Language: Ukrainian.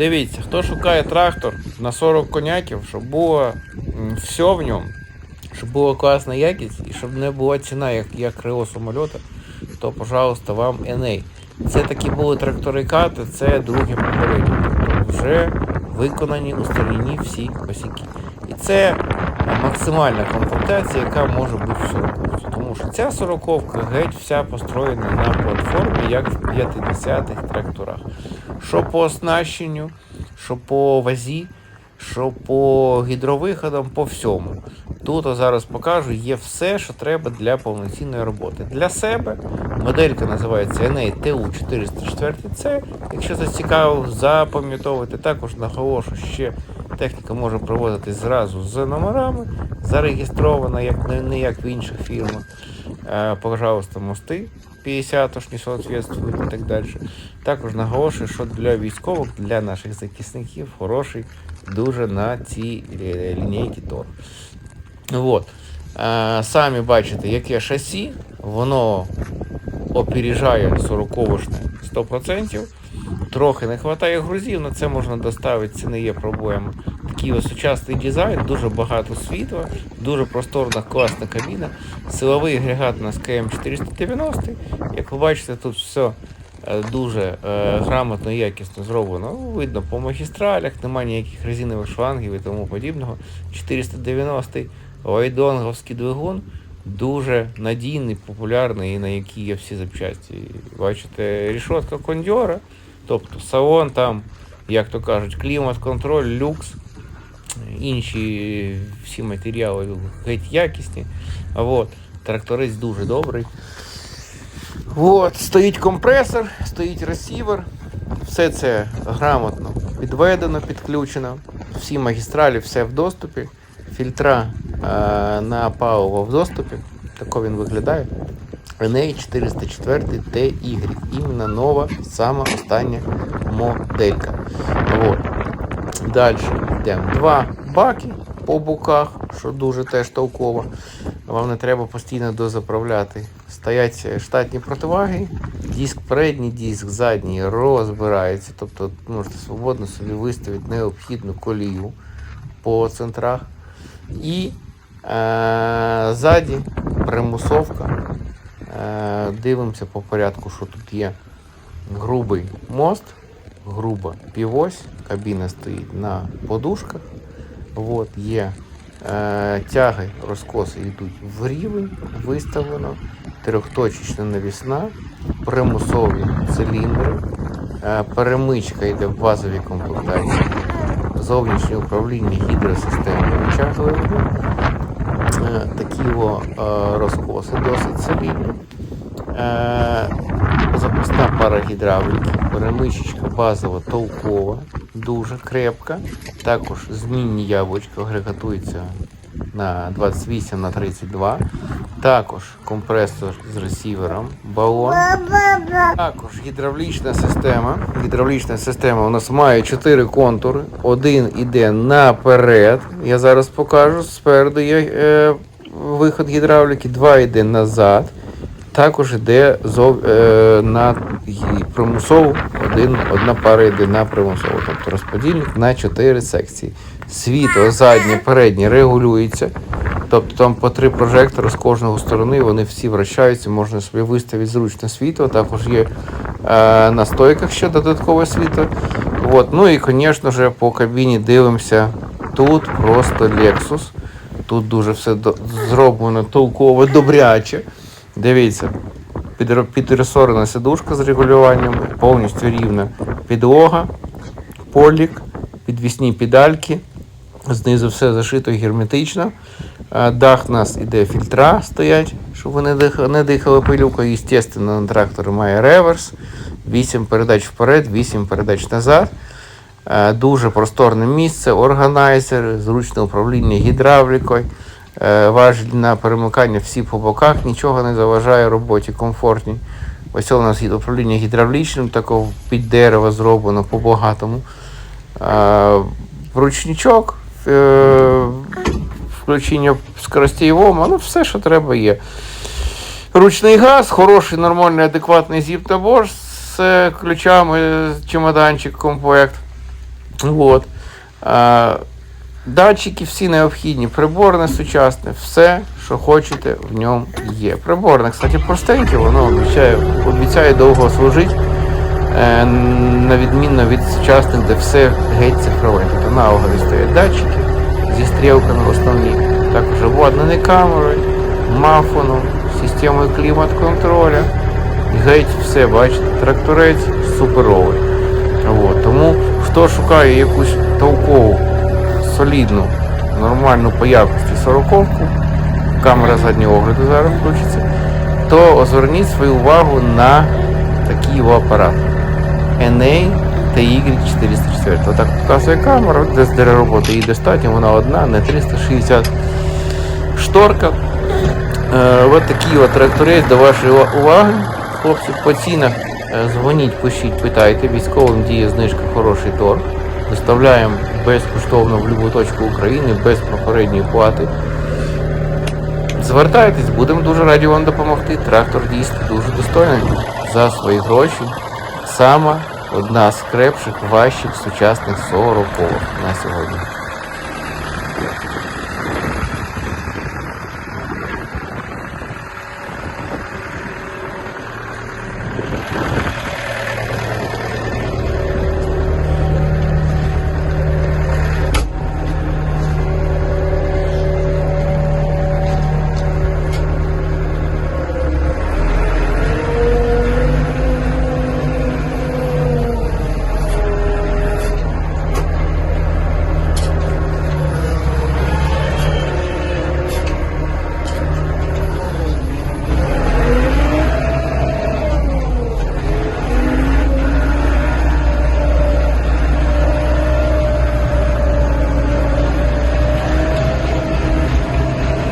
Дивіться, хто шукає трактор на 40 коняків, щоб було все в ньому, щоб була класна якість і щоб не була ціна, як, як крило самольота, то, пожалуйста, вам NA. Це такі були трактори кати, це друге покоління. Тобто вже виконані у старіні всі косяки. І це максимальна комплектація, яка може бути в 40 Тому що ця 40 геть вся построєна на платформі, як в 50-х тракторах. Що по оснащенню, що по вазі, що по гідровиходам, по всьому. Тут зараз покажу, є все, що треба для повноцінної роботи. Для себе моделька називається NA TU404C. Якщо зацікавив, запам'ятовуйте. Також наголошу, ще техніка може проводитись зразу з номерами, зареєстрована, як не, не як в інших фірмах. Е, пожалуйста, мости 50 не соответствують і так далі. Також наголошую, що для військових, для наших захисників хороший дуже на ці е, лінійки Тор. От. Е, самі бачите, яке шасі, воно опережає 40-шне 100%. Трохи не вистачає грузів, на це можна доставити, це не є проблема. Такий сучасний дизайн, дуже багато світла, дуже просторна, класна кабіна. Силовий агрегат у нас КМ490. Як ви бачите, тут все е, дуже е, грамотно і якісно зроблено. Ну, Видно по магістралях, немає ніяких резинових шлангів і тому подібного. 490 лайдонговський двигун. Дуже надійний, популярний і на який є всі запчасті. Бачите, рішотка кондьора, тобто салон там, як то кажуть, клімат-контроль, люкс, інші всі матеріали геть якісні. От, тракторець дуже добрий. От, стоїть компресор, стоїть ресівер. Все це грамотно підведено, підключено. Всі магістралі, все в доступі. Фільтра е, на паливо в доступі. Тако він виглядає. NA 404 TY. Іменно нова, сама остання моделька. От. Далі йдемо. Два баки по боках, що дуже теж толково. Вам не треба постійно дозаправляти. Стоять штатні противаги, диск передній, диск задній розбирається. Тобто можете свободно собі виставити необхідну колію по центрах. І е, ззаді примусовка. Е, дивимося по порядку, що тут є. Грубий мост, груба півось, кабіна стоїть на подушках. От, є е, тяги, розкоси йдуть в рівень, виставлено, трьохточечна навісна, примусові циліндри, е, перемичка йде в базовій комплектації, зовнішнє управління гідросистеми витягливого, е, такі о, е, розкоси досить солідні. Е, запасна пара гідравліки, перемичечка базова толкова, дуже крепка. Також змінні яблучка агрегатуються на 28 на 32. Також компресор з ресівером, балон. Також гідравлічна система. Гідравлічна система у нас має 4 контури. Один іде наперед. Я зараз покажу. Спереду є е, виход гідравліки, два йде назад. Також йде зов, е, на примусову, один, одна пара йде на примусову. Тобто розподільник на 4 секції. Світло заднє, переднє регулюється. Тобто там по три прожектори з кожного сторони, вони всі вращаються, можна собі виставити зручне світло. Також є е, на стойках ще додаткове світло. От. Ну і, звісно ж, по кабіні дивимося. Тут просто Lexus. Тут дуже все зроблено толково, добряче. Дивіться, підресорена сидушка з регулюванням, повністю рівна підлога, полік, підвісні педальки. Знизу все зашито герметично. Дах у нас іде фільтра стоять, щоб вони не дихали пилюкою. Естественно, на тракторі має реверс. 8 передач вперед, 8 передач назад. Дуже просторне місце, органайзер, зручне управління гідравлікою. Е, Важіль на перемикання всі по боках, нічого не заважає роботі, комфортні. Ось це у нас управління гідравлічним, такого під дерево зроблено по-багатому. Е, Ручничок, е, включення скоростійового, ну все, що треба є. Ручний газ, хороший, нормальний, адекватний зіп-набор з ключами, чемоданчик, комплект. От. Датчики всі необхідні, приборне сучасне, все, що хочете, в ньому є. Приборне, кстати, простеньке, воно обіцяє, обіцяє довго служити, е, на відмінно від сучасних, де все геть цифрове. Тобто аналогові стоять датчики зі стрілками основні. Також обладнані камерою, мафоном, системою клімат-контроля. Геть все, бачите, тракторець суперовий. От, тому хто шукає якусь толкову, солідну, нормальну по якості сороковку, камера заднього огляду зараз включиться, то зверніть свою увагу на такий його апарат. NA TY404. Отак показує камера, де з роботи її достатньо, вона одна, не 360 шторка. Е, от такий от тракторець до вашої уваги. Хлопці, по цінах е, дзвоніть, пишіть, питайте. Військовим діє знижка хороший торг. Доставляємо безкоштовно в будь-яку точку України, без попередньої плати. Звертайтесь, будемо дуже раді вам допомогти. Трактор дійсно дуже достойний за свої гроші. Саме одна з крепших, важчих сучасних 40 на сьогодні.